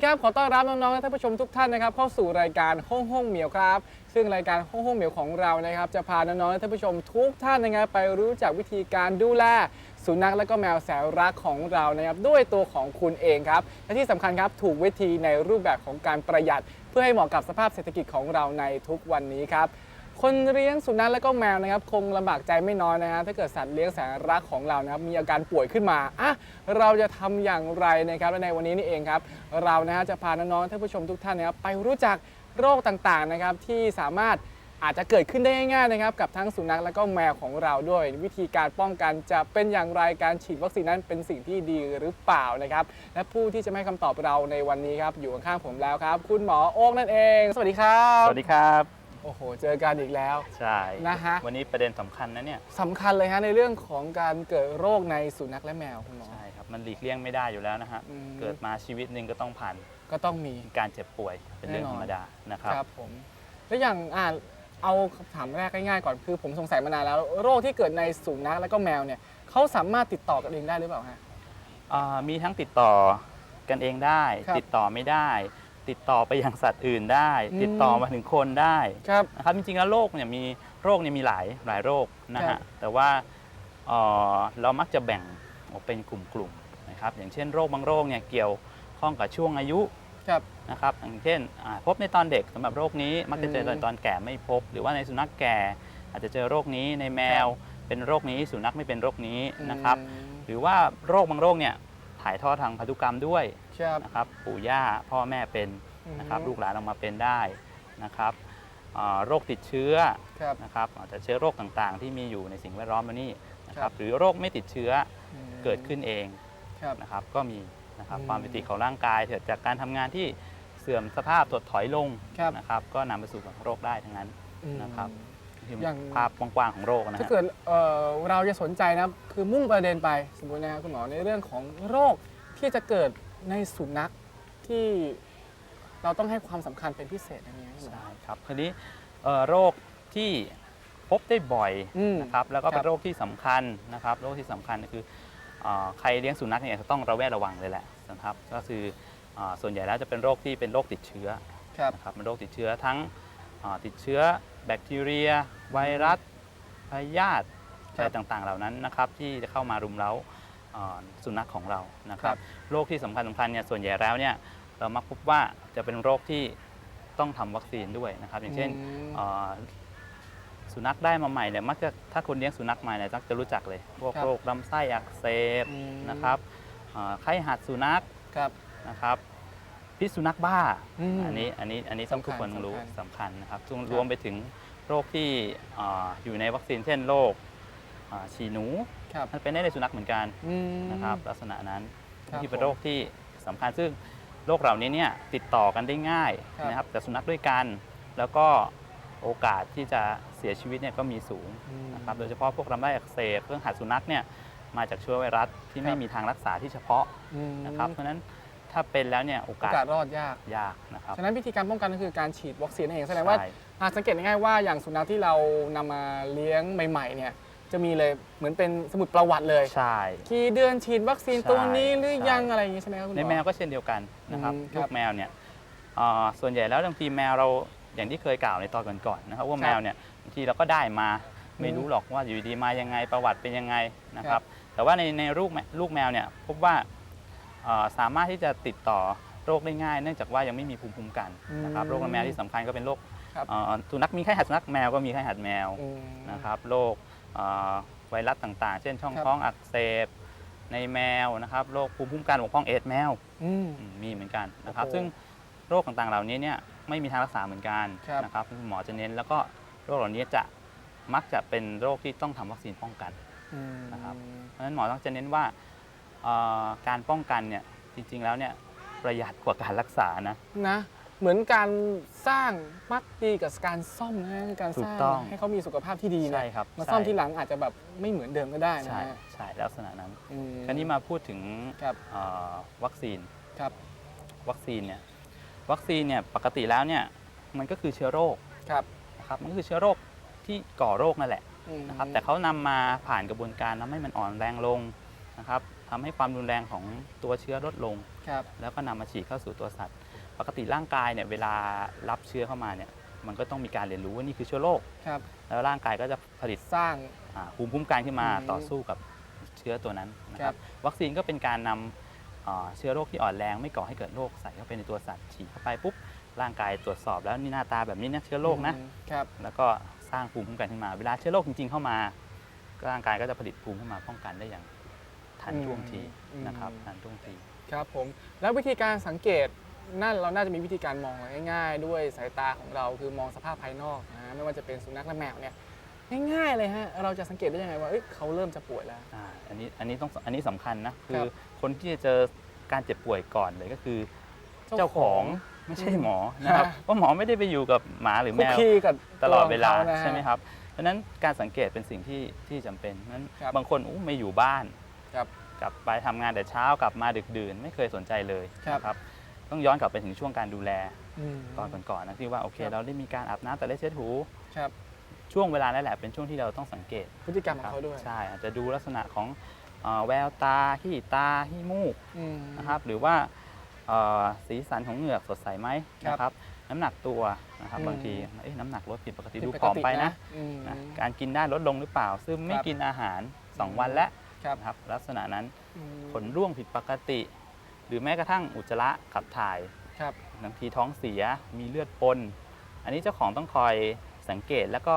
ดีครับ ขอต้อนรับน้องๆและท่านผู้ชมทุกท่านนะครับเข้าสู่รายการห้องห้องเหมียวครับ ซึ่งรายการห้องห้องเหมียวของเรานะครับ จะพาน้องๆและท่านผู้ชมทุกท่านนะครับไปรู้จักวิธีการดูแลสุนัขและก็แมวแสนรักของเรานะครับด้วยตัวของคุณเองครับและที่สำคัญครับถูกวิธีในรูปแบบของการประหยัด เพื่อให้เหมาะกับสภาพเศรษฐกิจของเราในทุกวันนี้ครับ คนเลี้ยงสุนัขและก็แมวนะครับคงลำบากใจไม่น้อยนะฮะถ้าเกิดสัตว์เลี้ยงแสนรักของเรานะครับมีอาการป่วยขึ้นมาอะเราจะทำอย่างไรนะครับและในวันนี้นี่เองครับเรานะฮะจะพาน้องๆท่านผู้ชมทุกท่านนะครับไปรู้จักโรคต่างๆนะครับที่สามารถอาจจะเกิดขึ้นได้ง่ายๆนะครับกับทั้งสุนัขและก็แมวของเราด้วย วิธีการป้องกันจะเป็นอย่างไรการฉีดวัคซีนนั้นเป็นสิ่งที่ดีหรือเปล่านะครับและผู้ที่จะให้คำตอบเราในวันนี้ครับอยู่ข้างๆผมแล้วครับ คุณหมอโอ๊กนั่นเอง สวัสดีครับ สวัสดีครับ โอ้โห เจอกันอีกแล้ว ใช่นะฮะ วันนี้ประเด็นสำคัญนะเนี่ยสำคัญเลยฮะในเรื่องของการเกิดโรคในสุนัขและแมวคุณหมอ ใช่ครับมันหลีกเลี่ยงไม่ได้อยู่แล้วนะฮะอืม เกิดมาชีวิตหนึ่งก็ต้องผ่านก็ต้องมี การเจ็บป่วยเป็นเรื่องแน่นอน ธรรมดานะครับ ครับผม แล้วอย่างอ่าเอาคำถามแรกง่ายๆก่อนคือผมสงสัยมานานแล้ว โรคที่เกิดในสุนัขและก็แมวเนี่ยเขาสามารถติดต่อกันเองได้หรือเปล่าฮะ อ่ามีทั้งติดต่อกันเองได้ ครับติดต่อไม่ได้ ติดต่อไปยังสัตว์อื่นได้ อืม ติดต่อมาถึงคนได้ครับ นะครับจริงๆแล้วโรคเนี่ยมีโรคเนี่ยมีหลายหลายโรคนะครัฮะบ แต่ว่าเอ่อเรามักจะแบ่งออกเป็นกลุ่มๆนะครับอย่างเช่นโรคบางโรคเนี่ยเกี่ยวข้องกับช่วงอายุ ครับ นะครับอย่างเช่นอ่าพบในตอนเด็กสำหรับโรคนี้มักจะเจออืมตอนแก่ไม่พบ หรือว่าในสุนัขแก่ อาจจะเจอโรคนี้ในแมว เป็นโรคนี้สุนัขไม่เป็นโรคนี้นะครับอืมหรือว่าโรคบางโรคเนี่ยถ่ายทอดทางพันธุกรรมด้วย ครับ นะครับปู่ย่าพ่อแม่เป็นนะครับอืม ลูกหลานออกมาเป็นได้นะครับอ่าโรคติดเชื้อครับ นะครับอาจจะเชื้อโรคต่างๆ ที่มีอยู่ในสิ่งแวดล้อมเรานี่นะคครัรับ บ หรือโรคไม่ติดเชื้ออืมเกิดขึ้นเองครับ นะครับก็มีนะครับอืม ความผิดปกติของร่างกายเกิดจากการทำงานที่เสื่อมสภาพถดถอยลงครับนะครับก็นำไปสู่โรคได้ทั้งนั้น อืม นะครับที่อย่าง ภาพกว้างๆของโรคนะถ้าฮะ เกิดเอ่อเราจะสนใจนะครับคือมุ่งประเด็นไปสมมตินะครับคุณหมอในเรื่องของโรคที่จะเกิด ในสุนัขที่เราต้องให้ความสำคัญเป็นพิเศษอย่างนี้ยคุณหมอใช่ครับทีนี้เอ่อโรคที่พบได้บ่อยอืมนะครับแล้วก็ครัเป็นบโรคที่สำคัญนะครับ โรคที่สำคัญก็คือเอ่อใครเลี้ยงสุนัขเนี่ยจะต้องระแวดระวังเลยแหละนะครับ ก็คือเอ่อส่วนใหญ่แล้วจะเป็นโรคที่เป็นโรคติดเชื้อครับ นะครับเป็นโรคติดเชื้อทั้งเอ่อติดเชื้อแบคทีเรีย ไวรัสพยาธิคอะรับไรต่างๆ เหล่านั้นนะครับ ที่จะเข้ามารุมเร้าเอ่อ สุนัขของเรานะคครัรับบโรคที่สำคัญสำคัญเนี่ยส่วนใหญ่แล้วเนี่ยเรามักพบว่าจะเป็นโรคที่ต้องทำวัคซีนด้วยนะครับ อย่างเช่นมเอ่อสุนัขได้มาใหม่เนี่ยมักจะถ้าคนเลี้ยงสุนัขมาเนี่ยมักจะรู้จักเลยพวกครับโรคลำไส้อักเสบอืมนะครับเอ่อไข้หัดสุนัขครับนะครับพิษสุนัขบ้าอืมอันนี้อันนี้อันนี้ต้องสำคัญทุกคนรู้สำคัญสำคัญนะครับรวมครับรวมไปถึงโรคที่เอ่ออยู่ในวัคซีนเช่นโรคอ่าฉี่หนู ครับมันเป็นได้ในสุนัขเหมือนกันอืม นะครับลักษณะนั้นครับที่เป็นผมโรคที่สำคัญซึ่งโรคเหล่านี้เนี่ยติดต่อกันได้ง่ายครับ นะครับแต่สุนัขด้วยกัน แล้วก็โอกาสที่จะเสียชีวิตเนี่ยก็มีสูงอืม นะครับโดยเฉพาะพวกลำไส้อักเสบเรื่องหัดสุนัขเนี่ยมาจากเชื้อไวรัสที่คไม่รับ มีทางรักษาที่เฉพาะอืมนะครับเพราะฉะนั้นถ้าเป็นแล้วเนี่ยโอโอกาสกาสรอดยาก ยากนะครับ ฉะนั้นวิธีการป้องกันก็คือการฉีดวัคซีนนั่นเองแสดงว่าใช่ อาจสังเกตง่ายๆว่าอย่างสุนัขที่เรานำมาเลี้ยงใหม่ๆเนี่ย จะมีเลยเหมือนเป็นสมุดประวัติเลย ใช่ กี่เดือนฉีดวัคซีนใช่ตัวนี้หรือใช่ยังอะไรอย่างงี้ใช่ไหมครับคุณหมในอแมวก็เช่นเดียวกันนะครับอืมครับลูกแมวเนี่ยเอ่อส่วนใหญ่แล้วบางทีแมวเราอย่างที่เคยกล่าวในตอนก่อนๆนะครับว่าครับแมวเนี่ยบางทีเราก็ได้มาไม่อืมรู้หรอกว่าอยู่ดีมายังไงประวัติเป็นยังไงนะคครัรับบ แต่ว่าในในลูกแมลูกแมวเนี่ยพบว่าเอ่อสามารถที่จะติดต่อโรคได้ง่าย เนื่องจากว่ายังไม่มีภูมิคุ้มกันนะครับอืมโรคในแมวที่สำคัญก็เป็นโรคครับเอ่อสุนัขมีไข้หัดสุนัขแมวก็มีไข้หัดแมว อืม นะครับโรคเอ่อ ไวรัสต่างๆ เช่นช่องครับท้องอักเสบในแมวนะครับโรคภูมิคุ้มกันบกพร่องเอดส์แมวอืมอืม มีเหมือนกันนะครับ โอ้โหซึ่งโรคต่างๆเหล่านี้เนี่ยไม่มีทางรักษาเหมือนกันครับ นะครับคุณหมอจะเน้นแล้วก็โรคเหล่านี้จะมักจะเป็นโรคที่ต้องทำวัคซีนป้องกัน อืม นะครับ เพราะฉะนั้นหมอต้องจะเน้นว่าเอ่อการป้องกันเนี่ยจริงๆแล้วเนี่ยประหยัดกว่าการรักษานะ นะ เหมือนการสร้างมักดีกับการซ่อมนะการสถูร้ากงต้อง ให้เขามีสุขภาพที่ดีใช่นะครับมาใช่ซ่อมทีหลังอาจจะแบบไม่เหมือนเดิมก็ได้นะใช่ฮะใช่ลักษณะนั้นอืม คราวนี้มาพูดถึงครับ เอ่อวัคซีน ครับวัคซีนเนี่ยวัคซีนเนี่ยปกติแล้วเนี่ยมันก็คือเชื้อโรคครับนะครับมันก็คือเชื้อโรคที่ก่อโรคนั่นแหละอืมนะครับแต่เขานำมาผ่านกระบวนการทำให้มันอ่อนแรงลงนะครับทำให้ความรุนแรงของตัวเชื้อลดลง ครับ แล้วก็นำมาฉีดเข้าสู่ตัวสัตว์ ปกติร่างกายเนี่ยเวลารับเชื้อเข้ามาเนี่ยมันก็ต้องมีการเรียนรู้ว่านี่คือเชื้อโรคครับ แล้วร่างกายก็จะผลิตสร้างอ่าภูมิคุ้มกันขึ้นมาอืมต่อสู้กับเชื้อตัวนั้นนะคครัรับ บ วัคซีนก็เป็นการนำอ่าเชื้อโรคที่อ่อนแรงไม่ก่อให้เกิดโรคใส่เข้าไปในตัวสัตว์ฉีดเข้าไปปุ๊บร่างกายตรวจสอบแล้วนี่หน้าตาแบบนี้นะเชื้อโรคนะ อืมครับ แล้วก็สร้างภูมิคุ้มกันขึ้นมา เวลาเชื้อโรคจริง ๆ เข้ามา ร่างกายก็จะผลิตภูมิขึ้นมาป้องกันได้อย่างทันท่วงทีอืมนะครับทันท่วงที ครับผมแล้ววิธีการสังเกต นั่นเราน่าจะมีวิธีการมองง่ายๆ ด้วยสายตาของเราคือมองสภาพภายนอกนะไม่ว่าจะเป็นสุนัขและแมวเนี่ยง่ายๆเลยฮะเราจะสังเกตได้ยังไงว่าเอ้ยเขาเริ่มจะป่วยแล้ว อ่าอันนี้อันนี้ต้องอันนี้สำคัญนะคืครัอบคนที่จะเจอการเจ็บป่วยก่อนเลยก็คือ เจ้าเจ้าขขอองงไม่ใช่หมอนะครับฮะ เพราะหมอไม่ได้ไปอยู่กับหมาหรือคุแมกว คีกับตลอดเวลาตัวของขนะฮะ ใช่ไหมครับ เพราะฉะนั้นการสังเกตเป็นสิ่งที่ที่จำเป็นเพราะฉะนั้นครับบางคนอู้ไม่อยู่บ้านครับกลับไปทำงานแต่เช้ากลับมาดึกดื่น ไม่เคยสนใจเลยครับ นะครับ ต้องย้อนกลับไปถึงช่วงการดูแลอืมตอนก่อนๆนะที่ว่าโอเค ครับ เราได้มีการอาบน้ำแต่เล็ดเช็ดถูครับ ช่วงเวลานั่นแหละเป็นช่วงที่เราต้องสังเกตพฤติกรรมขคองรับเขาด้วยใช่อาจจะดูลักษณะของเอ่อแววตาขี้ตาขี้มูกอืม นะครับหรือว่าเอ่อสีสันของเหงือกสดใสไหมครับนะครับ น้ำหนักตัวนะครับอืม บางทีเอ๊ะน้ำหนักลดผิดปกติผิดูปผอมไปนะอืม นะการกินได้ลดลงหรือเปล่า ซึ่งไม่ครับกินอาหาร อืม 2 วันแล้วครับนะครับลักษณะนั้นอืมขนร่วงผิดปกติ หรือแม้กระทั่งอุจจาระขับถ่ายครับบางทีท้องเสียมีเลือดปน อันนี้เจ้าของต้องคอยสังเกตแล้วก็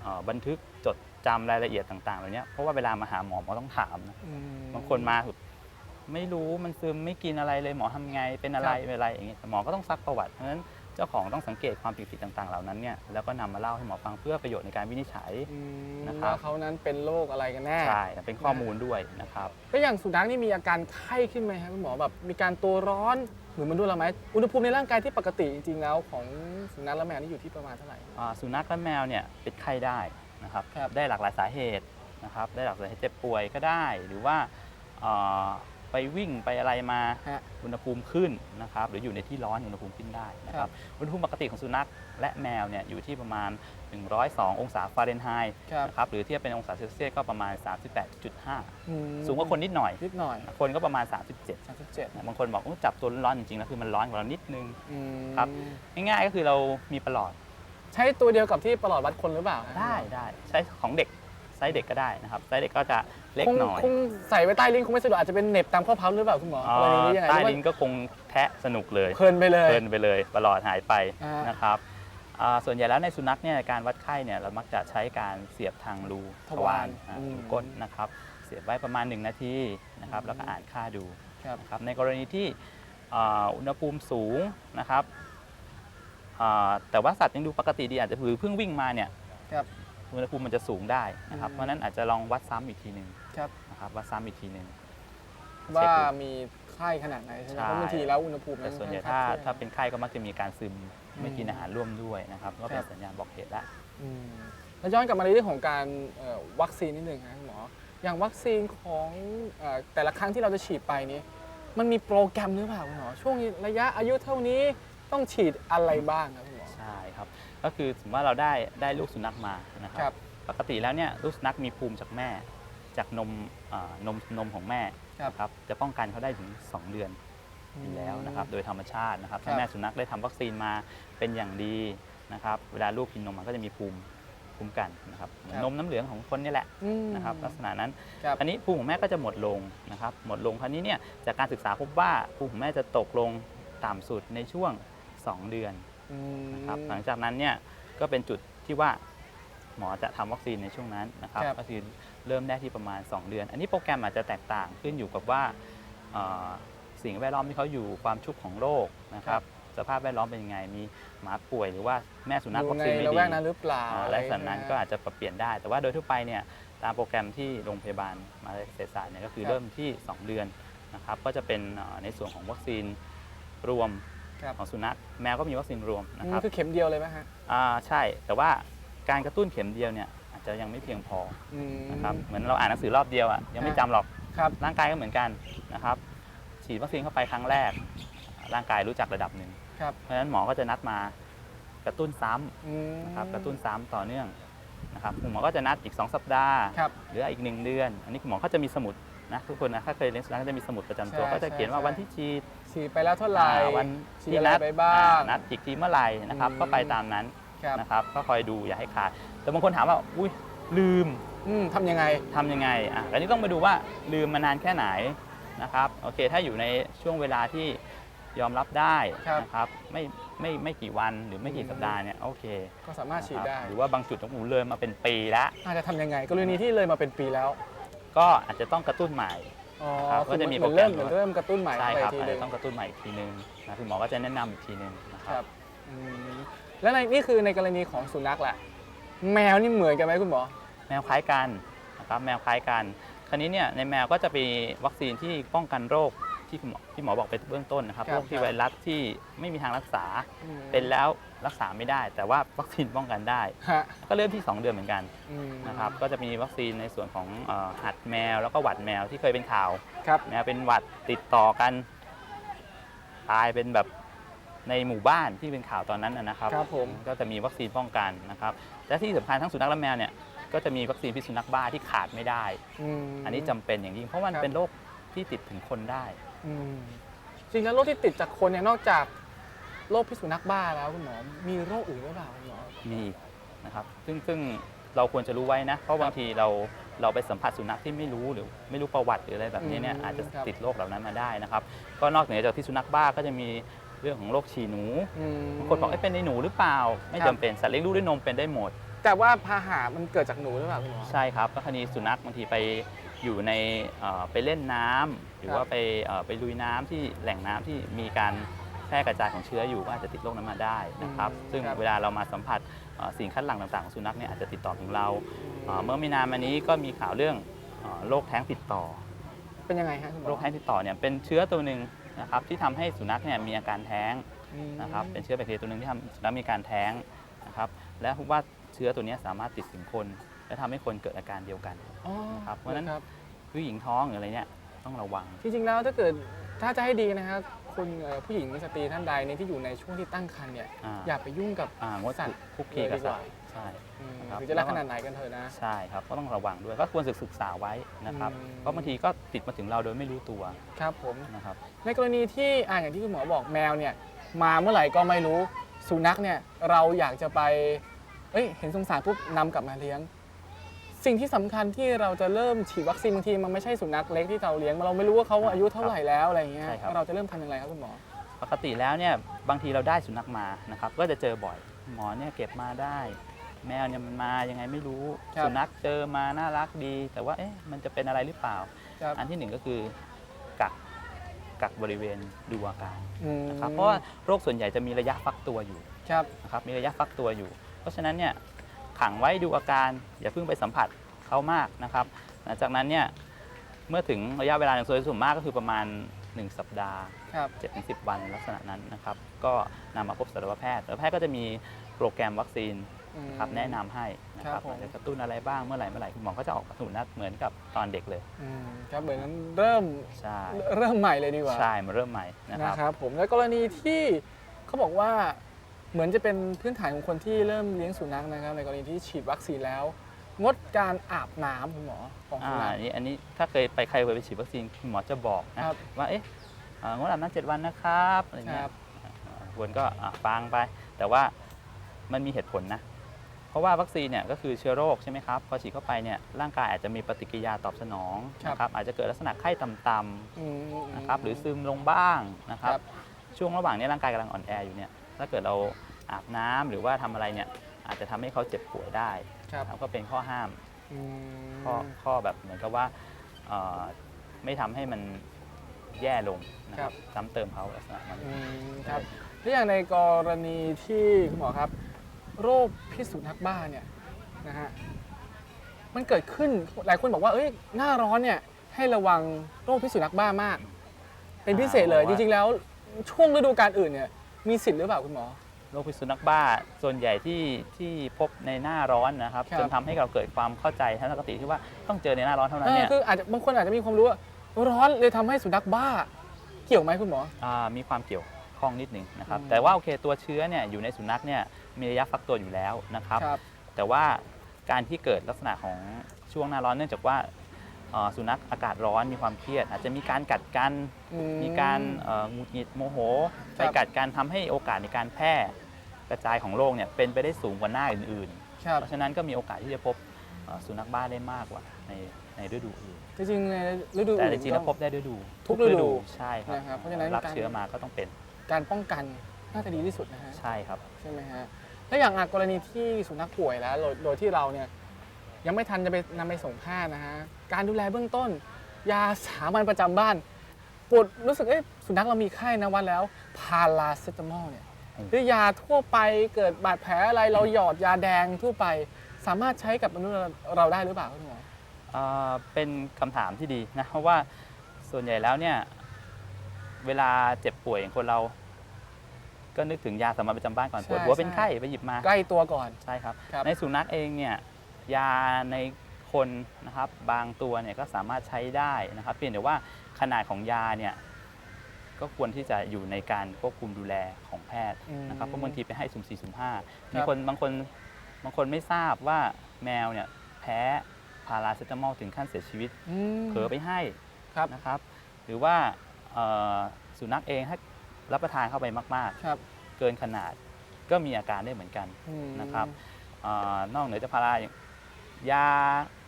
เอ่อบันทึกจดจำรายละเอียดต่างๆเหล่านี้เพราะว่าเวลามาหาหมอหมอต้องถามนะอืมบางคนมาแบบไม่รู้มันซึมไม่กินอะไรเลยหมอทำไงเป็นอะไรครับเป็นอะไรอย่างเงี้ยแต่หมอก็ต้องซักประวัติเพราะฉะนั้น เจ้าของต้องสังเกตความผิดปกติต่างๆเหล่านั้นเนี่ยแล้วก็นำมาเล่าให้หมอฟังเพื่อประโยชน์ในการวินิจฉัย อืมนะครับ ว่าเขานั้นเป็นโรคอะไรกันแน่ใช่เป็นข้อมูลด้วยนะครับแล้วอย่างสุนัขนี่มีอาการไข้ขึ้นไหมครับคุณหมอแบบมีการตัวร้อนเหมือนมนุษย์เราไหมอุณหภูมิในร่างกายที่ปกติจริงๆแล้วของสุนัขและแมวนี่อยู่ที่ประมาณเท่าไหร่ อ่าสุนัขและแมวเนี่ยเป็นไข้ได้นะครับครับ ได้หลากหลายสาเหตุนะครับได้หลากหลายสาเหตุเจ็บป่วยก็ได้ หรือว่าอ่า ไปวิ่งไปอะไรมาฮะ อุณหภูมิขึ้นนะครับหรืออยู่ในที่ร้อนอุณหภูมิขึ้นได้นะคครัรับบอุณหภูมิปกติของสุนัขและแมวเนี่ยอยู่ที่ประมาณ 102 องศาฟาเรนไฮต์ครับ นะครับหรือเทียบเป็นองศาเซลเซียสก็ประมาณ 38.5 อืมสูงกว่าคนนิดหน่อย นิดหน่อยคนก็ประมาณ 37 37บางคนบอกว่าจับตัวร้อนๆจริงๆแล้วคือมันร้อนกว่าเรานิดนึง อืมครับ ง่ายๆก็คือเรามีประหลอดใช้ตัวเดียวกับที่ประหลอดวัดคนหรือเปล่าฮะได้ได้ใช้ของเด็ก ไซส์เด็กก็ได้นะครับไซส์เด็กก็จะเล็กคงหน่อยคงใส่ไว้ใต้ลิ้นคงไม่สะดวกอาจจะเป็นเหน็บตามข้อพับหรือเปล่าคุณหมออ่ากรณีนี้ยังไงใต้หรือว่าลิ้นก็คงแทะสนุกเลย เพลินไปเลย เพลินไปเลยประหลอดหายไปอ่าน นะครับอ่าส่วนใหญ่แล้วในสุนัขเนี่ยการวัดไข้เนี่ยเรามักจะใช้การเสียบทางรูทวารอ่าอืม รูก้นนะครับ เสียบไว้ประมาณ 1 นาทีนะครับอืมแล้วก็อ่านค่าดูครับ นะครับในกรณีที่อ่าอุณหภูมิสูงนะครับอ่าแต่ว่าสัตว์ยังดูปกติดีอาจจะหรือเพิ่งวิ่งมาเนี่ยครับ อุณหภูมิมันจะสูงได้นะครับอืมเพราะฉะนั้นอาจจะลองวัดซ้ำอีกทีหนึ่งครับนะครับวัดซ้ำอีกทีหนึ่ง ว่าเช็คดูมีไข้ขนาดไหนใช่ไหมใช่ เพราะบางทีแล้วอุณหภูมิแต่มัส่วนใหญ่ค่อถ้าข้งถ้าเป็นไข้ก็มักจะมีการซึมไม่อืมกินอาหารร่วมด้วยนะครับก็เป็ครันบสัญญาณบอกเหตุแล้วอืมแล้วย้อนกลับมาในเรื่องของการเอ่อวัคซีนนิดนึงครับคุณหมออย่างวัคซีนของเอ่อแต่ละครั้งที่เราจะฉีดไปนี้ มันมีโปรแกรมหรือเปล่าคุณหมอช่วงระยะอายุเท่านี้ต้องฉีดอะไรบ้างครับคุณหมอ ใช่ครับ ก็คือสมมติว่าเราได้ได้ลูกสุนัขมานะคครัรับ บ ปกติแล้วเนี่ยลูกสุนัขมีภูมิจากแม่ จากนมอ่านมนมของแม่ครับนะครับจะป้องกันเขาได้ถึง 2 เดือนอยู่แล้วนะครับ โดยธรรมชาตินะครับครัถ้าบแม่สุนัขได้ทำวัคซีนมาเป็นอย่างดีนะครับ เวลาลูกกินนมมันก็จะมีภูมิคุ้มกันนะครับเหมือนครับนมน้ำเหลืองของคนนี่แหละอืมนะครับ ลักษณะนั้น ครับ อันนี้ภูมิของแม่ก็จะหมดลงนะครับ หมดลงคราวนี้เนี่ยจากการศึกษาพบว่าภูมิของแม่จะตกลงต่ำสุดในช่วง 2 เดือนอืม นะครับหลังจากนั้นเนี่ยก็เป็นจุดที่ว่าหมอจะทำวัคซีนในช่วงนั้นนะครับครับก็คือเริ่มได้ที่ประมาณ 2 เดือน อันนี้โปรแกรมอาจจะแตกต่างขึ้นอยู่กับว่าเอ่อสิ่งแวดล้อมที่เขาอยู่ความชุกของโรคนะครับ สภาพแวดล้อมเป็นยังไง มีหมาป่วยหรือว่าแม่สุนัขอยู่วัคในซีนไม่ระดีแวกนั้นหรือเปล่าอ่าอะไรและจากนั้นใช่ไหมก็อาจจะปรับเปลี่ยนได้ แต่ว่าโดยทั่วไปเนี่ยตามโปรแกรมที่โรงพยาบาลมาเลเซียศาสตร์เนี่ยก็คือครับเริ่มที่ 2 เดือนนะครับ ก็จะเป็นเอ่อในส่วนของวัคซีนรวม ครับ ของสุนัขแมวก็มีวัคซีนรวมนะอืคมรับคือเข็มเดียวเลยไหมฮะอ่าใช่แต่ว่าการกระตุ้นเข็มเดียวเนี่ยอาจจะยังไม่เพียงพออืมนะครับเหมือนเราอ่านหนังสือรอบเดียวอะยังไม่จำหรอกครับร่างกายก็เหมือนกันนะครับ ฉีดวัคซีนเข้าไปครั้งแรก ร่างกายรู้จักระดับหนึ่งครับเพราะฉะนั้นหมอก็จะนัดมากระตุ้นซ้ำอืมนะครับกระตุ้นซ้ำต่อเนื่องนะครับคุณหมอก็จะนัดอีก 2 สัปดาห์ครับหรืออีก 1 เดือน อันนี้คุณหมอก็จะมีสมุดนะทุกคนนะถ้าเคยเลี้ยงสุนัขก็จะมีสมุดประจำตัวใช่ก็จะเขียนว่าใช่วันที่ฉีด ฉีดไปแล้วเท่าไหร่อ่าวันฉีดที่อะไรนัดไปบ้าง อ่นัดอีกทีเมื่อไหร่นะครับ อืม ก็ไปตามนั้นครับนะครับ ก็คอยดูอย่าให้ขาด แต่บางคนถามว่า อุ้ยลืมอืมทำยังไง ทำยังไงอะอันนี้ต้องมาดูว่าลืมมานานแค่ไหนนะครับ โอเค ถ้าอยู่ในช่วงเวลาที่ยอมรับได้ครับนะครับ ไม่ไม่ไม่กี่วันหรือไม่กี่อืม สัปดาห์เนี่ยโอเคก็สามารถฉีดนะครับได้หรือว่าบางจุดของหนูเลยมาเป็นปีแล้ว อาจจะทำยังไง กรณีที่เลยมาเป็นปีแล้ว ก็อาจจะต้องกระตุ้นใหม่ อ๋อครับคือก็จะมีเหมือนเริ่มโปเหรแกรมมือนเริ่มกระตุ้นใหม่ใช่ไปครับทีอาจหนึจะงต้องกระตุ้นใหม่อีกทีนึงนะคุณหมอก็จะแนะนำอีกทีนึงนะคครัรับบอืมแล้วในนี่คือในกรณีของสุนัขแหละ แมวนี่เหมือนกันไหมคุณหมอ แมวคล้ายกันนะครับแมวคล้ายกัน คราวนี้เนี่ยในแมวก็จะมีวัคซีนที่ป้องกันโรคที่คุณหมอที่หมอบอกไปเบื้องต้นนะครับครับโรคที่ครับ ไวรัสที่ไม่มีทางรักษา อืม เป็นแล้ว รักษาไม่ได้ แต่ว่าวัคซีนป้องกันได้ ฮะก็เริ่มที่ 2 เดือนเหมือนกันอืมนะครับก็จะมีวัคซีนในส่วนของเอ่อหัดแมวแล้วก็หวัดแมวที่เคยเป็นข่าวครับแมวเป็นหวัดติดต่อกัน ตายเป็นแบบในหมู่บ้านที่เป็นข่าวตอนนั้นนะนะครับ ครับผมก็จะมีวัคซีนป้องกันนะครับและที่สำคัญทั้งสุนัขและแมวเนี่ยก็จะมีวัคซีนพิษสุนัขบ้าที่ขาดไม่ได้ ม อันนี้จำเป็นอย่างยิ่งเพราะมันครับ เป็นโรคที่ติดถึงคนได้ อืมจริงแล้วโรคที่ติดจากคนเนี่ยนอกจาก โรคพิษสุนัขบ้าแล้วคุณหมอ มีโรคอื่นหรือเปล่าคุณหมอ มีอีกนะครับซึ่งซึ่งเราควรจะรู้ไว้นะ เพราะบางทีเราเราไปสัมผัสสุนัขที่ไม่รู้หรือไม่รู้ประวัติหรืออะไรแบบนี้เนี่ยอืมอาจจะครับ ติดโรคเหล่านั้นมาได้นะครับ ก็นอกเหนือจากที่สุนัขบ้าก็จะมีเรื่องของโรคฉี่หนูอืม บางคนบอกเอ้ยเป็นในหนูหรือเปล่า ไม่ครัจำบเป็นสัตว์เลี้ยงลูกด้วยนมเป็นได้หมด แต่ว่าพาหะมันเกิดจากหนูหรือเปล่าคุณหมอ ใช่ครับก็คราวนี้สุนัขบางทีไปอยู่ในเอ่อไปเล่นน้ำหรือครับว่าไปเอ่อไปลุยน้ำที่แหล่งน้ำที่มีการ แพร่กระจายของเชื้ออยู่ก็อาจจะติดโรคนั้นมาได้นะครับซึ่งเวลาเรามาสัมผัสเอ่อสิ่งคัดหลั่งต่างๆของสุนัขเนี่ยอาจจะติดต่อถึงเราเอ่อเมื่อไม่นานมานี้ก็มีข่าวเรื่องเอ่อโรคแท้งติดต่อ เป็นยังไงฮะคุณหมอโรคแท้งติดต่อเนี่ยเป็นเชื้อตัวหนึ่งนะครับที่ทำให้สุนัขเนี่ยมีอาการแท้งอืมนะครับเป็นเชื้อแบคทีเรียตัวหนึ่งที่ทำสุนัขมีการแท้งนะครับและพบว่าเชื้อตัวเนี้ยสามารถติดถึงคน และทำให้คนเกิดอาการเดียวกันอ๋อนะครับเพราะฉะนั้นครับผู้หญิงท้องหรืออะไรเนี่ยต้องระวัง จริงๆแล้วถ้าเกิดถ้าจะให้ดีนะครับ คนเอ่อผู้หญิงสตรีท่านใดเนี่ยที่อยู่ในช่วงที่ตั้งครรภ์เนี่ยอ่า อย่าไปยุ่งกับ อ่างดสัตว์คุกคีกับเลยดีกสัว่าตว์ใช่ อืมครับ หรือจะรักขนาดไหนกันเถอะนะ ใช่ครับก็ต้องระวังด้วยก็ควรศึกษาไว้นะครับ อืม เพราะบางทีก็ติดมาถึงเราโดยไม่รู้ตัวครับผม นะครับ ในกรณีที่อ่าอย่างที่คุณหมอบอกแมวเนี่ยมาเมื่อไหร่ก็ไม่รู้สุนัขเนี่ยเราอยากจะไปเอ้ยเห็นสงสารปุ๊บนำกลับมาเลี้ยง สิ่งที่สำคัญที่เราจะเริ่มฉีดวัคซีนบางทีมันไม่ใช่สุนัขเล็กที่เราเลี้ยงเราไม่รู้ว่าเขาอายุเท่าไหร่แล้วอะไรอย่างเงี้ยใช่ครับ เราจะเริ่มทำอย่างไรครับคุณหมอ ปกติแล้วเนี่ยบางทีเราได้สุนัขมานะครับก็จะเจอบ่อย หมอเนี่ยเก็บมาได้ แมวเนี่ยมันมายังไงไม่รู้ครับ สุนัขเจอมาน่ารักดี แต่ว่าเอ๊ะมันจะเป็นอะไรหรือเปล่า ครับอันที่หนึ่งก็คือกักกักบริเวณดูอาการอืมนะครับเพราะว่าโรคส่วนใหญ่จะมีระยะฟักตัวอยู่ครับนะครับมีระยะฟักตัวอยู่ เพราะฉะนั้นเนี่ย ขังไว้ดูอาการ อย่าเพิ่งไปสัมผัสเขามากนะครับ หลังจากนั้นเนี่ยเมื่อถึงระยะเวลาหนึ่งส่วนส่วนมากก็คือประมาณ 1 สัปดาห์ครับ7-10วันลักษณะนั้นนะครับ ก็นำมาพบสัตวแพทย์สัตวแพทย์ก็จะมีโปรแกรมวัคซีนอืมครับแนะนำให้นะคครัรับบผมอาจจะกระตุ้นอะไรบ้างเมื่อไหร่เมื่อไหร่คุณหมอก็จะออกกระตุ้นนัดเหมือนกับตอนเด็กเลยอืมครับเหมือนเริ่มใช่เริ่มใหม่เลยดีกว่าใช่มาเริ่มใหม่นะครับนะครับผมและกรณีที่เขาบอกว่า เหมือนจะเป็นพื้นฐานของคนที่เริ่มเลี้ยงสุนัขนะครับ ในกรณีที่ฉีดวัคซีนแล้ว งดการอาบน้ำคุณหมอของอ่าสุนัข อันนี้อันนี้ถ้าเคยไปใครเคยไปฉีดวัคซีนคุณหมอจะบอกนะครับ ว่าเอ๊ะอ่างดอาบน้ำเจ็ดวันนะครับอะไรคเงี้รัยบอ่าควรก็อะฟังไป แต่ว่ามันมีเหตุผลนะ เพราะว่าวัคซีนเนี่ยก็คือเชื้อโรคใช่ไหมครับพอฉีดเข้าไปเนี่ยร่างกายอาจจะมีปฏิกิริยาตอบสนองนะครับอาจจะเกิดลักษณะไข้ต่ำๆอืมนะครับหรือซึมลงบ้างนะครับ ครับ ช่วงระหว่างนี้ร่างกายกำลังอ่อนแออยู่เนี่ย ถ้าเกิดเราอาบน้ำหรือว่าทำอะไรเนี่ยอาจจะทำให้เขาเจ็บป่วยได้ครับนะครับก็เป็นข้อห้ามอืมข้อข้อแบบเหมือนกับว่าเอ่อไม่ทำให้มันแย่ลงนะครับซ้ำเติมเขาลักษณะนั้นอืมครับแล้วอย่างในกรณีที่คุณหมอครับ โรคพิษสุนัขบ้าเนี่ยนะฮะมันเกิดขึ้นหลายคนบอกว่าเอ้ยหน้าร้อนเนี่ยให้ระวังโรคพิษสุนัขบ้ามาก เป็นพิเศษเลยจริงๆแล้วช่วงฤดูกาลอื่นเนี่ย มีสิทธิ์หรือเปล่าคุณหมอ โรคพิษสุนัขบ้าส่วนใหญ่ที่ที่พบในหน้าร้อนนะครับครับ จนทำให้เราเกิดความเข้าใจทัศนคติที่ว่าต้องเจอในหน้าร้อนเท่านั้นเออเนี่ยคืออาจจะบางคนอาจจะมีความรู้ว่าร้อนเลยทำให้สุนัขบ้า เกี่ยวไหมคุณหมออ่ามีความเกี่ยวข้องนิดหนึ่งนะครับอืม แต่ว่าโอเคตัวเชื้อเนี่ยอยู่ในสุนัขเนี่ยมีระยะฟักตัวอยู่แล้วนะครับครับแต่ว่าการที่เกิดลักษณะของช่วงหน้าร้อนเนื่องจากว่าเอ่อ สุนัขอากาศร้อนมีความเครียด อาจจะมีการกัดกันอืมีการเอ่อหงุดหงิดโมโหครัไปบกัดกันทำให้โอกาสในการแพร่กระจายของโรคเนี่ยเป็นไปได้สูงกว่าหน้าอื่นครับๆเพราะฉะนั้นก็มีโอกาสที่จะพบเอ่อสุนัขบ้าได้มากกว่าในในฤดูอื่นจริงๆในฤดูแต่อื่จนริงๆแล้วก็พบได้ฤดู ทุกฤดูใช่ครับนะครับเพราะฉะนั้นรับการเชื้อมาก็ต้องเป็น การป้องกันน่าจะดีที่สุดนะฮะใช่ครับใช่ไหมฮะแล้วอย่างอะกรณีที่สุนัขป่วยแล้วโดยโดยที่เราเนี่ย ยังไม่ทันจะไปนำไปส่งแพทย์นะฮะ การดูแลเบื้องต้น ยาสามัญประจำบ้านปวดรู้สึกเอ๊ะสุนัขเรามีไข้นะวันแล้วพาราเซตามอลเนี่ยอืมหรือยาทั่วไปเกิดบาดแผลอะไรเราหยอดยาแดงทั่วไป สามารถใช้กับมนุษย์เราได้หรือเปล่าคุณหมอเอ่อเป็นคำถามที่ดีนะเพราะว่าส่วนใหญ่แล้วเนี่ยเวลาเจ็บป่วยอย่างคนเรา ก็นึกถึงยาสามัญประจำบ้านก่อนใช่ปวดหัวเป็นใช่ไข้ไปหยิบมาใกล้ตัวก่อนใช่ครับครับในสุนัขเองเนี่ย ยาในคนนะครับบางตัวเนี่ยก็สามารถใช้ได้นะครับ เพียงแต่ว่าขนาดของยาเนี่ยก็ควรที่จะอยู่ในการควบคุมดูแลของแพทย์นะครับเพราะบางทีไปให้สุ่มสี่สุ่มห้ามีคนบางคนบางคนไม่ทราบว่าแมวเนี่ยแพ้พาราเซตามอลถึงขั้นเสียชีวิตอืมเผลอไปให้ครับนะครับ หรือว่าเอ่อสุนัขเองถ้ารับประทานเข้าไปมากครับๆเกินขนาดก็มีอาการได้เหมือนกันอืมนะครับเออนอกเหนือจากพาราอ ย่างยา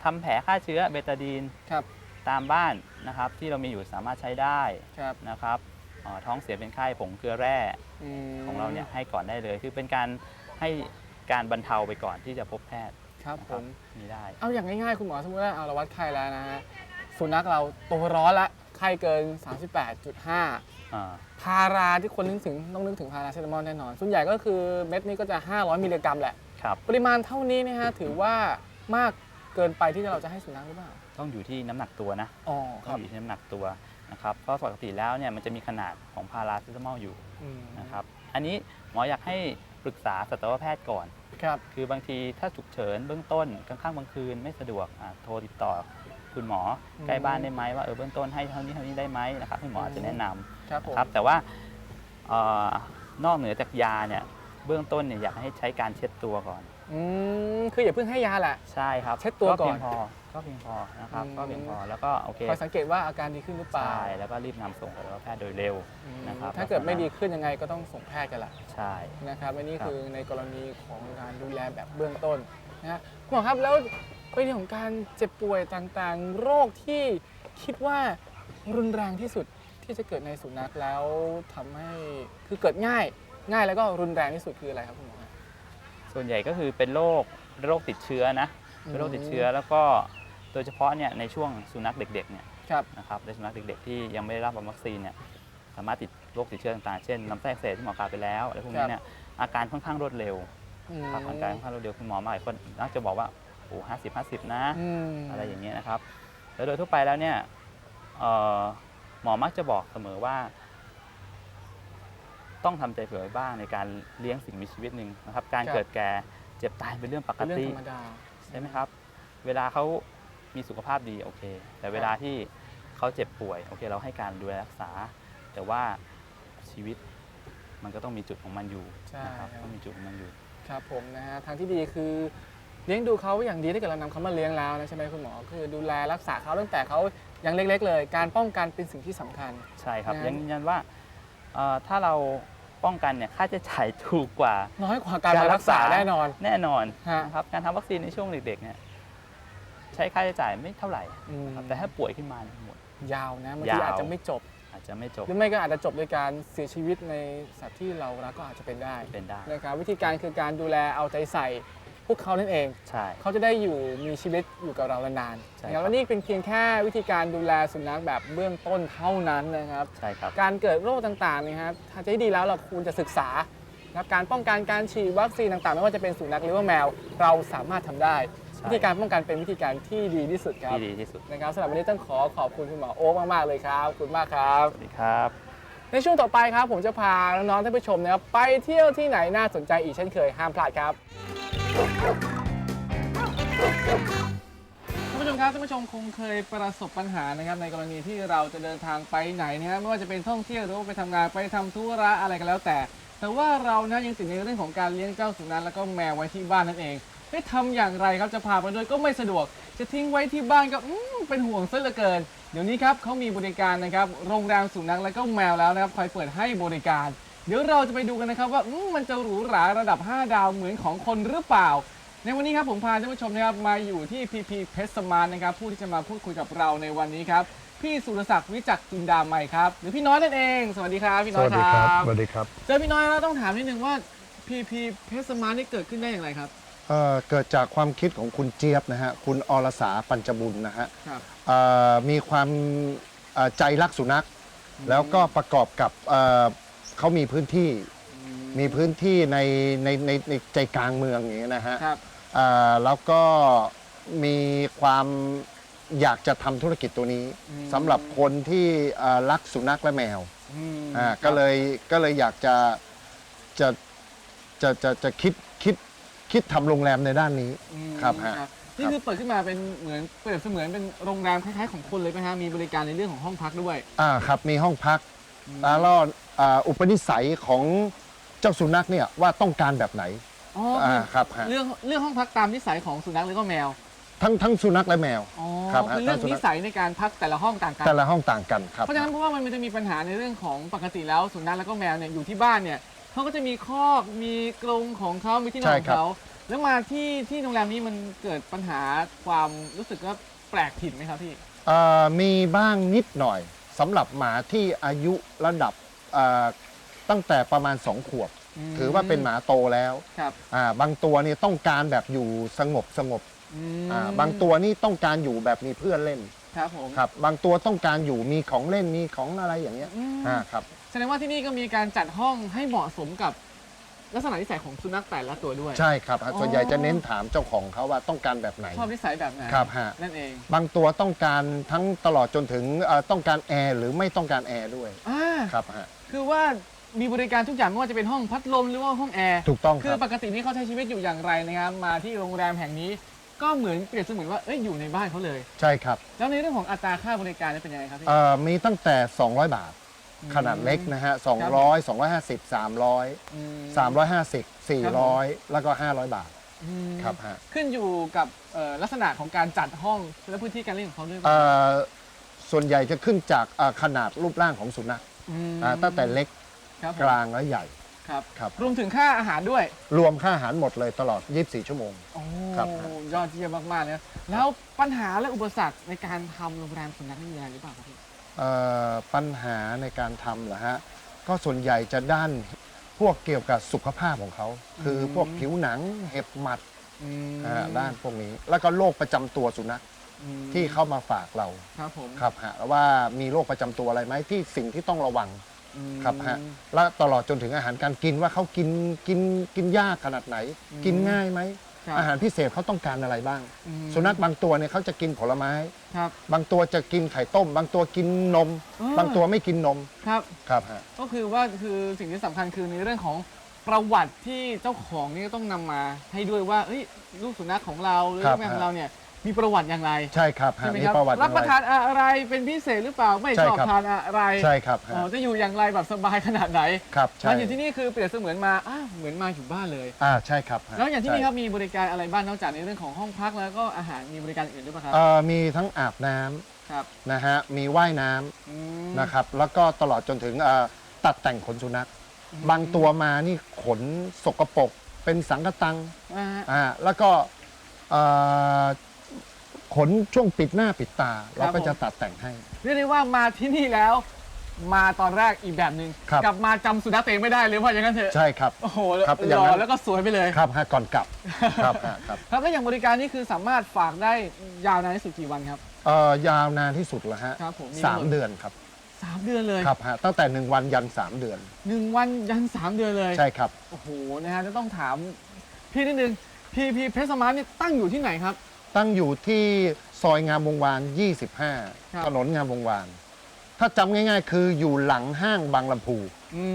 ทำแผลฆ่าเชื้อเบตาดีนครับตามบ้านนะครับ ที่เรามีอยู่สามารถใช้ได้ครับนะครับเอ่อท้องเสียเป็นไข้ผงเกลือแร่มของเราเนี่ยให้ก่อนได้เลย คือเป็นการให้การบรรเทาไปก่อนที่จะพบแพทย์ครับนะผครับมมีได้ เอาอย่างง่ายๆ คุณหมอสมมติว่าเอาเราวัดไข้แล้วนะฮะสุนัขเราตัวร้อนละไข้เกิน 38.5อ่าพาราที่คนนึกถึงต้องนึกถึงพาราเซตามอลแน่นอน ส่วนใหญ่ก็คือเม็ดนี้ก็จะ 500 มิลลิกรัมแหละครับปริมาณเท่านี้นะฮะถือว่า มากเกินไปที่เราจะให้สุนัขหรือเปล่า ต้องอยู่ที่น้ำหนักตัวนะอ๋อคต้อรังบอยู่ที่น้ำหนักตัวนะครับเพราะปกติแล้วเนี่ยมันจะมีขนาดของพาราเซตามอลอยู่อืมนะครับอันนี้หมออยากให้ปรึกษาสัตวแพทย์ก่อน ครับ คือบางทีถ้าฉุกเฉินเบื้องต้นกลางค่ำกลางคืนไม่สะดวกอะโทรติดต่อคุณหมออืมใกล้บ้านได้ไหมว่าเออเบื้องต้นให้เท่านี้เท่านี้ได้ไหมนะครับคุณหมออาจจะแนะนำครับผมนะครับแต่ว่าเอ่อนอกเหนือจากยาเนี่ยเบื้องต้นเนี่ยอยากให้ใช้การเช็ดตัวก่อน อืมคืออย่าเพิ่งให้ยาแหละ ใช่ครับเช็ดตัวก่อนเพียงพอก็เพียงพอนะครับอืม ก็เพียงพอแล้วก็โอเคคอยสังเกตว่าอาการดีขึ้นหรือเปล่าใช่แล้วก็รีบนำส่งสัตวแพทย์โดยเร็ว อืมนะครับ ถ้าเกิดไม่ดีขึ้นยังไงก็ต้องส่งแพทย์กันละใช่ นะครับอันนี้ครับ คือในกรณีของการดูแลแบบเบื้องต้นนะฮะคุณหมอครับแล้วประเด็นของการเจ็บป่วยต่างๆ โรคที่คิดว่ารุนแรงที่สุดที่จะเกิดในสุนัขแล้วทำให้คือเกิดง่าย ง่ายแล้วก็รุนแรงที่สุดคืออะไรครับคุณหมอฮะ ส่วนใหญ่ก็คือเป็นโรคโรคติดเชื้อนะเป็นโรคติดเชื้อแล้วก็โดยเฉพาะเนี่ยในช่วงสุนัขเด็กๆเนี่ยครับนะครับในสุนัขเด็กๆที่ยังไม่ได้รับวัคซีนเนี่ยสามารถติดโรคติดเชื้อต่างๆ เช่นลำไส้อักเสบที่หมอกล่าวไปแล้วอะไรพวกนี้เนี่ยอาการค่อนข้างรวดเร็วอืมครับอาการค่อนข้างรวดเร็วคุณหมอมาหลายคนมักจะบอกว่าโอ้ห้าสิบห้าสิบนะมอะไรอย่างเงี้ยนะครับแล้วโดยทั่วไปแล้วเนี่ยเอ่อหมอมักจะบอกเสมอว่า ต้องทำใจเผื่อไว้บ้างในการเลี้ยงสิ่งมีชีวิตหนึ่งนะครับ การเกิดแก่เจ็บตายเป็นเรื่องปกเป็นเรื่องติธรรมดา ใช่ไหมครับ เวลาเขามีสุขภาพดีโอเค แต่เวลาที่เขาเจ็บป่วยโอเค เราให้การดูแลรักษา แต่ว่าชีวิตมันก็ต้องมีจุดของมันอยู่ใช่นะครับครับ ต้องมีจุดของมันอยู่ ครับผมนะฮะทางที่ดีคือเลี้ยงดูเขาอย่างดีถ้าเกิดเรานำเขามาเลี้ยงแล้วนะใช่ไหมคุณหมอคือดูแลรักษาเขาตั้งแต่เขายังเล็ก ๆ เลย การป้องกันเป็นสิ่งที่สำคัญ ใช่ครับนะ ยังยืนยันว่าเอ่อถ้าเรา ป้องกันเนี่ยค่าใช้จ่ายถูกกว่า น้อยกว่าการการมารัรักกษาษา แน่นอน แน่นอนฮะ นะครับการทำวัคซีนในช่วงเด็กๆเนี่ยใช้ค่าใช้จ่ายไม่เท่าไหร่อืมครับแต่ถ้าป่วยขึ้นมาเนี่ยหมด ยาวนะบางทียาว อาจจะไม่จบ อาจจะไม่จบหรือไม่ก็อาจจะจบโดยการเสียชีวิตในสัตว์ที่เรารักก็อาจจะเป็นได้เป็นได้ นะครับวิธีการคือการดูแลเอาใจใส่พ วกเขานั่นเอง ใช่ เขาจะได้อยู่มีชีวิตอยู่กับเรานานใช่ๆครับนะครับ และนี่เป็นเพียงแค่วิธีการดูแลสุนัขแบบเบื้องต้นเท่านั้นนะครับ ใช่ครับ การเกิดโรคต่างๆเนยครับถ้าจะให้ดีแล้วเราควรจะศึกษานะครับการป้องกันการฉีดวัคซีนต่างๆ ไม่ว่าจะเป็นสุนัขหรือว่าแมว เราสามารถทำได้ ใช่ วิธีการป้องกันเป็นวิธีการที่ดีที่สุดครับที่ดีที่สุด นะครับสำหรับวันนี้ต้องขอขอบคุณคุณหมอโอ๊คมากๆเลยครับขอบคุณมากครับ สวัสดีครับ ในช่วงต่อไปครับ ผมจะพาน้องๆท่านผู้ชมนะครับไปเที่ยวที่ไหนน่าสนใจอีกเช่นเคยห้ามพลาดครับ ท่านผู้ชมครับท่านผู้ชมคงเคยประสบปัญหานะครับในกรณีที่เราจะเดินทางไปไหนนะฮะไม่ว่าจะเป็นท่องเที่ยวหรือว่าไปทำงานไปทำธุระอะไรก็แล้วแต่ แต่ว่าเรานะยังติดในเรื่องของการเลี้ยงเจ้าสุนัขแล้วก็แมวไว้ที่บ้านนั่นเองไม่ทำอย่างไรครับจะพาไปด้วยก็ไม่สะดวก จะทิ้งไว้ที่บ้านก็อืมเป็นห่วงซะเหลือเกิน เดี๋ยวนี้ครับเขามีบริการนะครับโรงแรมสุนัขแล้วก็แมวแล้วนะครับคอยเปิดให้บริการ เดี๋ยวเราจะไปดูกันนะครับว่าอืมมันจะหรูหราระดับ 5 ดาวเหมือนของคนหรือเปล่า ในวันนี้ครับผมพาท่านผู้ชมนะครับมาอยู่ที่พีพีเพชรสมานนะครับผู้ที่จะมาพูดคุยกับเราในวันนี้ครับพี่สุรศักดิ์วิจักรจินดาใหม่ครับหรือพี่น้อยนั่นเองสวัสดีครับพี่สน้อยวัสคดีรัครับ บสวัสดีครับเจอพี่น้อยแล้วต้องถามนิดนึงว่าพีพีเพชรสมานนี่เกิดขึ้นได้อย่างไรครับเอ่อเกิดจากความคิดของคุณเจี๊ยบนะฮะ คุณอรสาปัญจบุญนะฮะครับ เอ่อมีความเอ่อใจรักสุนัข แล้วก็ประกอบกับเอ่อ เขามีพื้นที่มีพื้นที่ในในในในใจกลางเมืองอย่างเงี้ยนะฮะครับ เอ่อแล้วก็มีความอยากจะทำธุรกิจตัวนี้อืม สำหรับคนที่เอ่อรักสุนัขและแมวอืมอ่าครับก็เลยก็เลยอยากจะจะจะจะจะคิดคิดคิดทำโรงแรมในด้านนี้ อืมครับฮะ นี่คือเปิดขึ้นมาเป็นเหมือนเปรียบเสมือนเป็นโรงแรมคล้ายๆของคนเลยไหมฮะมีบริการในเรื่องของห้องพักด้วย อ่าครับมีห้องพักอืม แล้วก็อ่าอุปนิสัยของเจ้าสุนัขเนี่ยว่าต้องการแบบไหนอ๋ออ่าคือครับฮะเรื่องเรื่องห้องพักตามนิสัยของสุนัขหรือก็แมวทั้งทั้งสุนัขและแมว อ๋อครับคือเรื่องฮะนิสัยในการพักแต่ละห้องต่างกัน แต่ละห้องต่างกันครับ เพราะฉะนั้นเพราะว่ามันจะมีปัญหาในเรื่องของปกติแล้วสุนัขแล้วก็แมวเนี่ยอยู่ที่บ้านเนี่ยเขาก็จะมีคอกมีกรงของเขามีที่นอนของเขาแล้วมาที่ที่โรงแรมนี้มันเกิดปัญหาความรู้สึกว่าแปลกถิ่นไหมครับพี่เอ่อมีบ้างนิดหน่อย สำหรับหมาที่อายุระดับเอ่อตั้งแต่ประมาณ 2 ขวบ มถือว่าเป็นหมาโตแล้วครับอ่าบางตัวนี่ต้องการแบบอยู่สงบสงบอืมอ่าบางตัวนี่ต้องการอยู่แบบมีเพื่อนเล่นครับผมครับ บางตัวต้องการอยู่มีของเล่นมีของอะไรอย่างเงี้ยอืมอ่าครับ แสดงว่าที่นี่ก็มีการจัดห้องให้เหมาะสมกับ ลักษณะนิสัยของสุนัขแต่ละตัวด้วย ใช่ครับฮะอ๋อส่วนใหญ่จะเน้นถามเจ้าของเขาว่าต้องการแบบไหน ชอบนิสัยแบบไหนครับฮะ นั่นเองบางตัวต้องการทั้งตลอดจนถึงเอ่อต้องการแอร์หรือไม่ต้องการแอร์ด้วยอ่าครับฮะคือว่ามีบริการทุกอย่างไม่ว่าจะเป็นห้องพัดลมหรือว่าห้องแอร์ ถูกต้องคคือรับ ปกตินี่เขาใช้ชีวิตอยู่อย่างไรนะครับ มาที่โรงแรมแห่งนี้ ก็เหมือนเปรียบเสมือนว่าเอ้ยอยู่ในบ้านเขาเลย ใช่ครับแล้วในเรื่องของอัตราค่าบริการนี่เป็นยังไงครับพี่ เอ่อมีตั้งแต่ 200 บาท ขนาดเล็กนะฮะ200 250 300 อืม 350 400 แล้วก็ 500 บาทอืมครับฮะขึ้นอยู่กับเอ่อลักษณะของการจัดห้องและพื้นที่การเล่นของเขาด้วยไหมเอ่อส่วนใหญ่จะขึ้นจากเอ่อขนาดรูปร่างของสุนัขมอ่าตั้งแต่เล็กครับผมกลางและใหญ่ ครับครับ รวมถึงค่าอาหารด้วยรวมค่าอาหารหมดเลยตลอด 24 ชั่วโมง โอ้ครับ ยอดเยี่ยมมากๆเลยนะแล้วปัญหาและอุปสรรคในการทำโรงแรมสุนัขนี่มีอะไรหรือเปล่าครับพี่เอ่อ ปัญหาในการทำเหรอฮะก็ส่วนใหญ่จะด้านพวกเกี่ยวกับสุขภาพของเขา คือพวกผิวหนังเห็บหมัดอืมอ่าด้านพวกนี้ แล้วก็โรคประจำตัวสุนัขอืมที่เข้ามาฝากเราครับผมครับฮะว่ามีโรคประจำตัวอะไรไหมที่สิ่งที่ต้องระวังอืม ครับฮะและตลอดจนถึงอาหารการกินว่าเขากินกินกินยากขนาดไหนอืมกินง่ายไหม ครับอาหารพิเศษเขาต้องการอะไรบ้าง อืม สุนัขบางตัวเนี่ยเขาจะกินผลไม้ ครับ บางตัวจะกินไข่ต้ม บางตัวกินนมอ่าบางตัวไม่กินนมครับ ครับฮะ ก็คือว่าคือสิ่งที่สำคัญคือในเรื่องของประวัติที่เจ้าของนี่ก็ต้องนำมาให้ด้วยว่าเอ้ยลูกสุนัขของเราหรือครับแม่ของเราเนี่ย มีประวัติอย่างไรใช่ครับใช่ฮะไหมมีครับประวัติรับประอย่งทานอะไรเป็นพิเศษหรือเปล่าไม่ใช่ชอบครับ ทานอะไรใช่ครับฮะอ๋อจะอยู่อย่างไรแบบสบายขนาดไหนครับใช่มาอยู่ที่นี่คือเปรียบเสมือนมาอ้าวเหมือนมาอยู่บ้านเลย อ่าใช่ครับฮะแล้วอย่างที่นี่ใช่ครับมีบริการอะไรบ้างนอกจากในเรื่องของห้องพักแล้วก็อาหารมีบริการอื่นด้วยป่ะครับ เอ่อมีทั้งอาบน้ำครับนะฮะมีว่ายน้ำอืม นะครับ แล้วก็ตลอดจนถึงเอ่อตัดแต่งขนสุนัขบางตัวมานี่ขนสกปรกเป็นสังกตังอ่าฮะอ่าแล้วก็เอ่อ ขนช่วงปิดหน้าปิดตา เราก็จะตัดแต่งให้ เรียกได้ว่ามาที่นี่แล้ว มาตอนแรกอีกแบบหนึ่งครับกลับมาจำสุนัขตัวเองไม่ได้เลยว่าอย่างนั้นเถอะใช่ครับ โอ้โหครับหอย่างล่นั้อนแล้วก็สวยไปเลยครับฮะก่อนกลับครับฮะครับครับแล้วอย่างบริการนี่คือสามารถฝากได้ยาวนานที่สุดกี่วันครับ เอ่อยาวนานที่สุดละฮะครับผมมีสามกำหนดเดือนครับสามเดือนเลยครับฮะตั้งแต่หนึ่งวันยันสามเดือนหนึ่งวันยันสามเดือนเลย ใช่ครับ โอ้โห นะฮะจะต้องถามพี่นิดนึง พีพีเพชรสมาร์ทนี่ตั้งอยู่ที่ไหนครับ ตั้งอยู่ที่ซอยงามวงวาน ครับ 25 ถนนงามวงวาน ถ้าจำง่ายๆ คืออยู่หลังห้างบางลำพูอื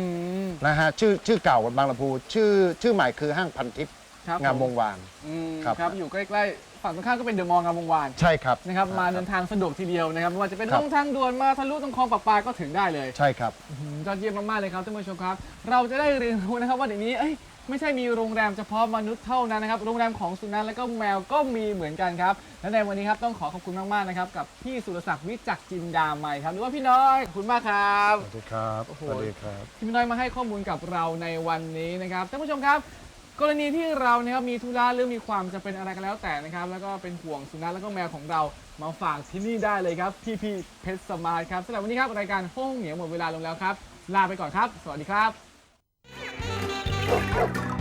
ม นะฮะชื่อชื่อเก่าบางลำพู ชื่อชื่อใหม่คือห้างพันทิพย์ครับงามผวงวาน อืมครับ ครับ อยู่ใกล้ๆ ฝั่งตรงข้ามก็เป็นเดอะมอลล์งามวงวานใช่ครับนะครับมาเดินทางสะดวกทีเดียวนะครับไม่ว่าจะเป็นครัลบงทางด่วนมาทะลุตรงคลองประปาก็ถึงได้เลย ใช่ครับ อืมยอดเยี่ยมมาก ๆ เลยครับท่านผู้ชมครับ เราจะได้เรียนรู้นะครับว่าเดี๋ยวนี้เอ้ย ไม่ใช่มีโรงแรมเฉพาะมนุษย์เท่านั้นนะครับ โรงแรมของสุนัขและก็แมวก็มีเหมือนกันครับ และในวันนี้ครับต้องขอขอบคุณมากๆนะครับกับพี่สุรศักดิ์วิจักรจินดาใหม่ครับหรือว่าพี่น้อยขอบคุณมากครับ สวัสดีครับโอ้โห สวัสดีครับ ที่พี่น้อยมาให้ข้อมูลกับเราในวันนี้นะครับท่านผู้ชมครับ กรณีที่เรานะครับมีธุระหรือมีความจะเป็นอะไรก็แล้วแต่นะครับ แล้วก็เป็นห่วงสุนัขแล้วก็แมวของเรามาฝากที่นี่ได้เลยครับพี่พี่เพชรสมาร์ทครับสำหรับวันนี้ครับรายการห้องเหนียวหมดเวลาลงแล้วครับ ลาไปก่อนครับ สวัสดีครับ Oh, my God.